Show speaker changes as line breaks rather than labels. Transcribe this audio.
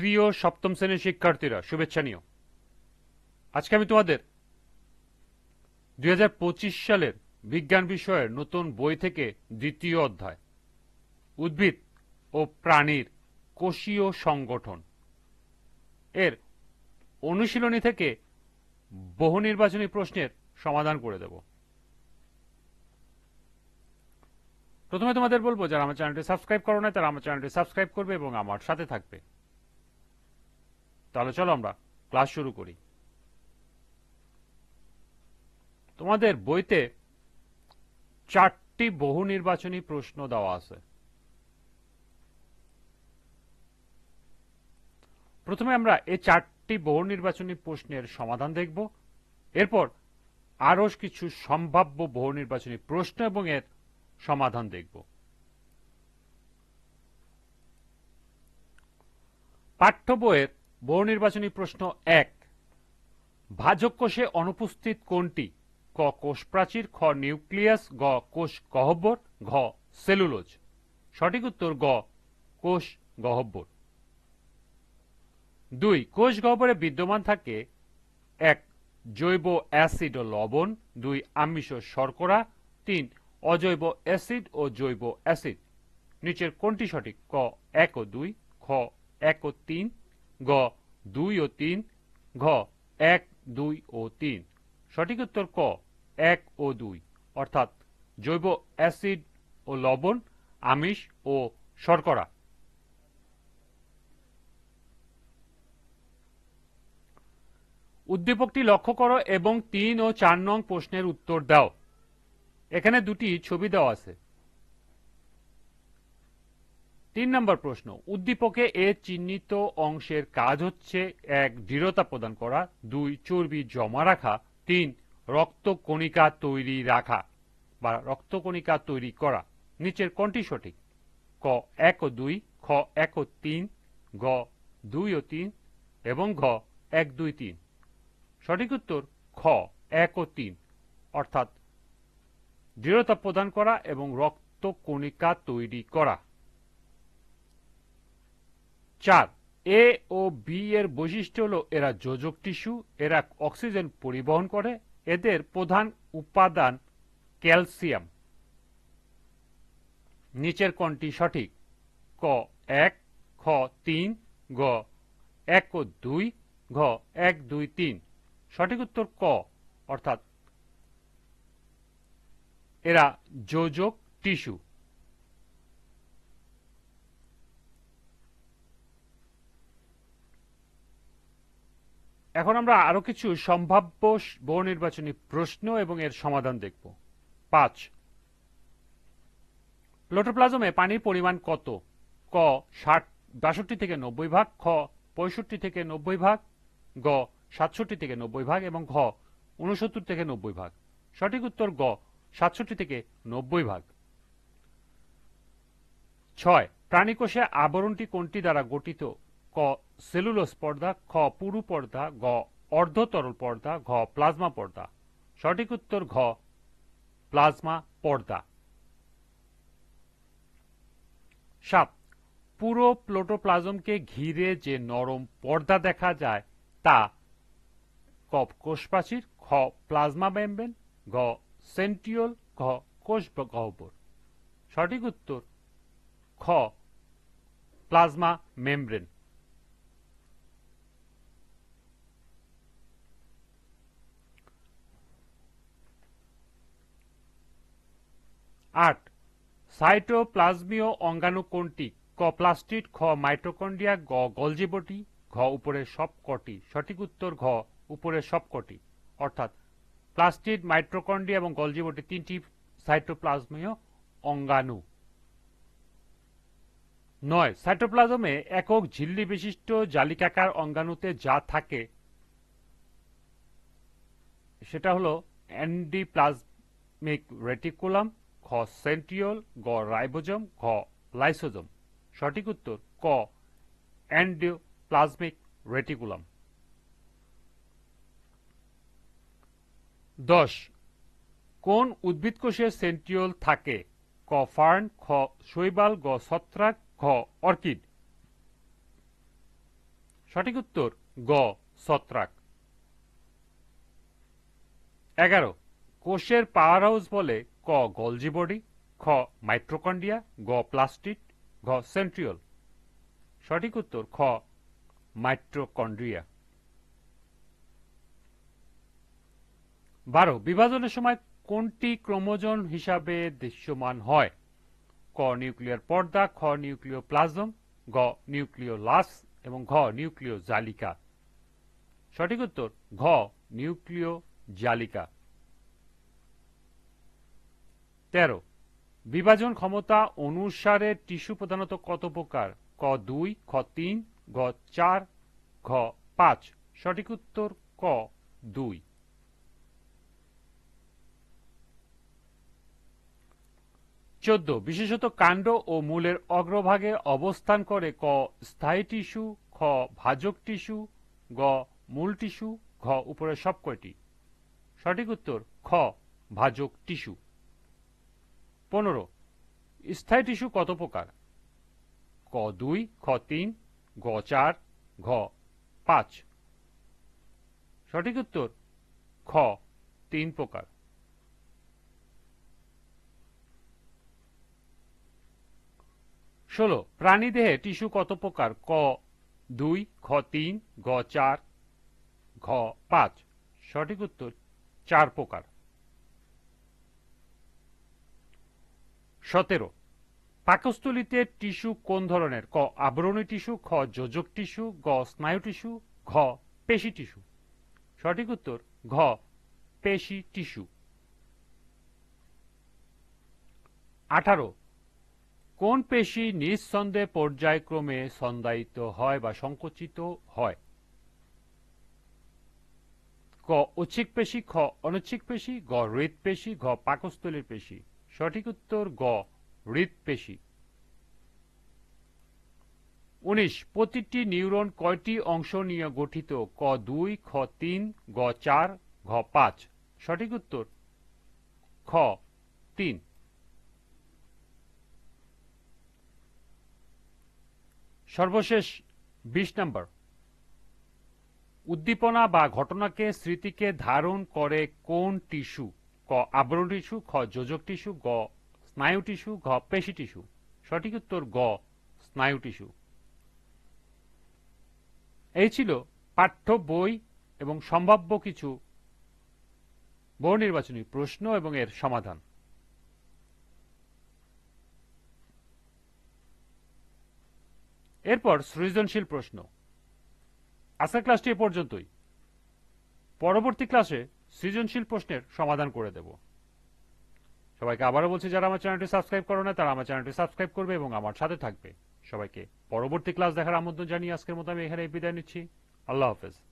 প্রিয় সপ্তম শ্রেণির শিক্ষার্থীরা, শুভেচ্ছা নিও। আজকে আমি তোমাদের দুই হাজার পঁচিশ সালের বিজ্ঞান বিষয়ের নতুন বই থেকে দ্বিতীয় অধ্যায়, উদ্ভিদ ও প্রাণীর কোষীয় সংগঠন এর অনুশীলনী থেকে বহু নির্বাচনী প্রশ্নের সমাধান করে দেব। প্রথমে তোমাদের বলব, যারা আমার চ্যানেলটি সাবস্ক্রাইব করো না তারা আমার চ্যানেলটি সাবস্ক্রাইব করবে এবং আমার সাথে থাকবে। তাহলে চলো আমরা ক্লাস শুরু করি। তোমাদের বইতে চারটি বহু নির্বাচনী প্রশ্ন দেওয়া আছে। প্রথমে আমরা এই চারটি বহু নির্বাচনী প্রশ্নের সমাধান দেখব। এরপর আরও কিছু সম্ভাব্য বহু নির্বাচনী প্রশ্ন এবং এর সমাধান দেখব। পাঠ্য বইয়ের বহু নির্বাচনী প্রশ্ন এক। ভাজক কোষে অনুপস্থিত কোনটি? ক কোষ প্রাচীর খ নিউক্লিয়াস, গ কোষ গহ্বর ঘ সেলুলোজ। সঠিক উত্তর গ কোষ গহ্বর দুই কোষ গহ্বরে বিদ্যমান থাকে এক, জৈব অ্যাসিড ও লবণ, দুই, আমিষ ও শর্করা, তিন, অজৈব অ্যাসিড ও জৈব অ্যাসিড। নিচের কোনটি সঠিক? ক এক ও দুই, খ এক ও তিন গ, দুই ও তিন, ঘ, এক, দুই ও তিন। সঠিক উত্তর ক, এক ও দুই। অর্থাৎ জৈব অ্যাসিড ও লবণ, আমিষ ও শর্করা। উদ্দীপকটি লক্ষ্য করো এবং তিন ও চার নং প্রশ্নের উত্তর দাও। এখানে দুটি ছবি দেওয়া আছে। তিন নম্বর প্রশ্ন, উদ্দীপকে এ চিহ্নিত অংশের কাজ হচ্ছে, এক, দৃঢ়তা প্রদান করা, দুই, চর্বি জমা রাখা, তিন রক্তকণিকা তৈরি রাখা বা রক্তকণিকা তৈরি করা। নিচের কোনটি সঠিক? ক, এক ও দুই, খ, এক ও তিন, গ, দুই ও তিন এবং ঘ, এক, দুই, তিন। সঠিক উত্তর, খ, এক ও তিন। অর্থাৎ দৃঢ়তা প্রদান করা এবং রক্তকণিকা তৈরি করা। চার এ ও বি এর বৈশিষ্ট্য হল এরা যোজক টিস্যু, এরা অক্সিজেন পরিবহন করে, এদের প্রধান উপাদান ক্যালসিয়াম। নিচের কোনটি সঠিক। ক, এক, খ, তিন, গ, এক ও দুই, ঘ, এক, দুই, তিন। সঠিক উত্তর ক, অর্থাৎ এরা যোজক টিস্যু। এখন আমরা আরও কিছু সম্ভাব্য বহু নির্বাচনী প্রশ্ন এবং এর সমাধান দেখব। পাঁচ। প্লোটোপ্লাজমে পানির পরিমাণ কত? ক, ষাট, বাষট্টি থেকে নব্বই ভাগ, খ, পঁয়ষট্টি থেকে নব্বই ভাগ, গ, সাতষট্টি থেকে নব্বই ভাগ এবং ঘ উনসত্তর থেকে নব্বই ভাগ। সঠিক উত্তর গ, সাতষট্টি থেকে নব্বই ভাগ। ছয়, প্রাণীকোষে আবরণটি কোনটি দ্বারা গঠিত? ক সেলুলোস পর্দা খ পুরু পর্দা গ অর্ধ তরল পর্দা, ঘ, প্লাজমা পর্দা। সঠিক উত্তর ঘ, প্লাজমা পর্দা। সাত, পুরো প্লোটোপ্লাজমকে ঘিরে যে নরম পর্দা দেখা যায়, তা ক কোষ প্রাচীর খ প্লাজমা মেমব্রেন, ঘ সেন্টিওল ঘ, কোষ গহ্বর সঠিক উত্তর, খ, প্লাজমা মেমব্রেন। আট। সাইটোপ্লাজমীয় অঙ্গাণু কোনটি ক প্লাস্টিড, খ মাইটোকন্ড্রিয়া, গ গলজিবটি, ঘ উপরের সবকটি। সঠিক উত্তর ঘ, উপরের সবকটি। অর্থাৎ প্লাস্টিড মাইট্রোকন্ড্রিয়া এবং গলজিবটি তিনটি সাইটোপ্লাজমীয় অঙ্গাণু। নয়, সাইটোপ্লাজমে একক ঝিল্লি বিশিষ্ট জালিকাকার অঙ্গাণুতে যা থাকে, সেটা হলো অ্যান্ডিপ্লাজমিক রেটিকুলাম খ সেন্ট্রিওল গ রাইবোজম, ঘ লাইসোজম। সঠিক উত্তর, ক অ্যান্ডিপ্লাজমিক রেটিকুলাম। দশ, কোন উদ্ভিদ কোষে সেন্ট্রিওল থাকে? ক ফার্ন, খ শৈবাল, গ ছত্রাক, ঘ অর্কিড। সঠিক উত্তর, গ ছত্রাক। এগারো, কোষের পাওয়ার হাউস বলে ক গলজি বডি, খ মাইট্রোকন্ডিয়া গ প্লাস্টিড, ঘ সেন্ট্রিওল। সঠিক উত্তর, খ মাইট্রোকন্ড্রিয়া বারো, বিভাজনের সময় কোনটি ক্রোমোজোম হিসাবে দৃশ্যমান হয়? ক নিউক্লিয়ার পর্দা, খ নিউক্লিয় প্লাজম গ নিউক্লিয় লাস এবং ঘ নিউক্লিয় জালিকা সঠিক উত্তর, ঘ নিউক্লিয় জালিকা তেরো। বিভাজন ক্ষমতা অনুসারে টিস্যু প্রধানত কত প্রকার? ক দুই, খ তিন, গ চার, ঘ পাঁচ। সঠিক উত্তর ক দুই। চোদ্দ। বিশেষত কাণ্ড ও মূলের অগ্রভাগে অবস্থান করে ক স্থায়ী টিস্যু, খ ভাজক টিস্যু, গ মূল টিস্যু, ঘ উপরের সব কয়টি সঠিক উত্তর, খ ভাজক টিস্যু। পনেরো। স্থায়ী টিস্যু কত প্রকার? ক দুই, খ তিন গ চার, ঘ পাঁচ। সঠিক উত্তর, খ, তিন প্রকার। ষোলো প্রাণীদেহে টিস্যু কত প্রকার? ক দুই, খ তিন গ চার, ঘ পাঁচ। সঠিক উত্তর, চার প্রকার। সতেরো। পাকস্থলিতে টিস্যু কোন ধরনের? ক, আবরণী টিস্যু, খ, যোজক টিস্যু, গ, স্নায়ু টিস্যু, ঘ, পেশি টিস্যু। সঠিক উত্তর, ঘ, পেশি টিস্যু। আঠারো। কোন পেশি নিঃসন্দেহে পর্যায়ক্রমে সন্দায়িত হয় বা সংকুচিত হয়? ক ঐচ্ছিক পেশি, খ, অনৈচ্ছিক পেশি, গ হৃদ পেশি, ঘ, পাকস্থলীর পেশি। সঠিক উত্তর গ হৃদপেশি উনিশ, প্রতিটি নিউরন কয়টি অংশ নিয়ে গঠিত? ক দুই, খ তিন, গ চার, ঘ পাঁচ। সঠিক উত্তর? খ তিন। সর্বশেষ বিশ নম্বর। উদ্দীপনা বা ঘটনাকে স্মৃতিকে ধারণ করে কোন টিস্যু? ক আবরণ টিস্যু খ যোজক টিস্যু গ স্নায়ু টিস্যু ঘ পেশি টিস্যু সঠিক উত্তর গ স্নায়ু টিস্যু এই ছিল পাঠ্য, বই এবং সম্ভাব্য কিছু বহু নির্বাচনী প্রশ্ন এবং এর সমাধান। এরপর সৃজনশীল প্রশ্ন। আজকের ক্লাসটি এ পর্যন্তই। পরবর্তী ক্লাসে সৃজনশীল প্রশ্নের সমাধান করে দেব। সবাইকে আবারও বলছি, যারা আমার চ্যানেলটি সাবস্ক্রাইব করো না, তারা আমার চ্যানেলটি সাবস্ক্রাইব করবে এবং আমার সাথে থাকবে। সবাইকে পরবর্তী ক্লাস দেখার আমন্ত্রণ জানিয়ে আজকের মতো আমি এখানে বিদায় নিচ্ছি। আল্লাহ হাফেজ।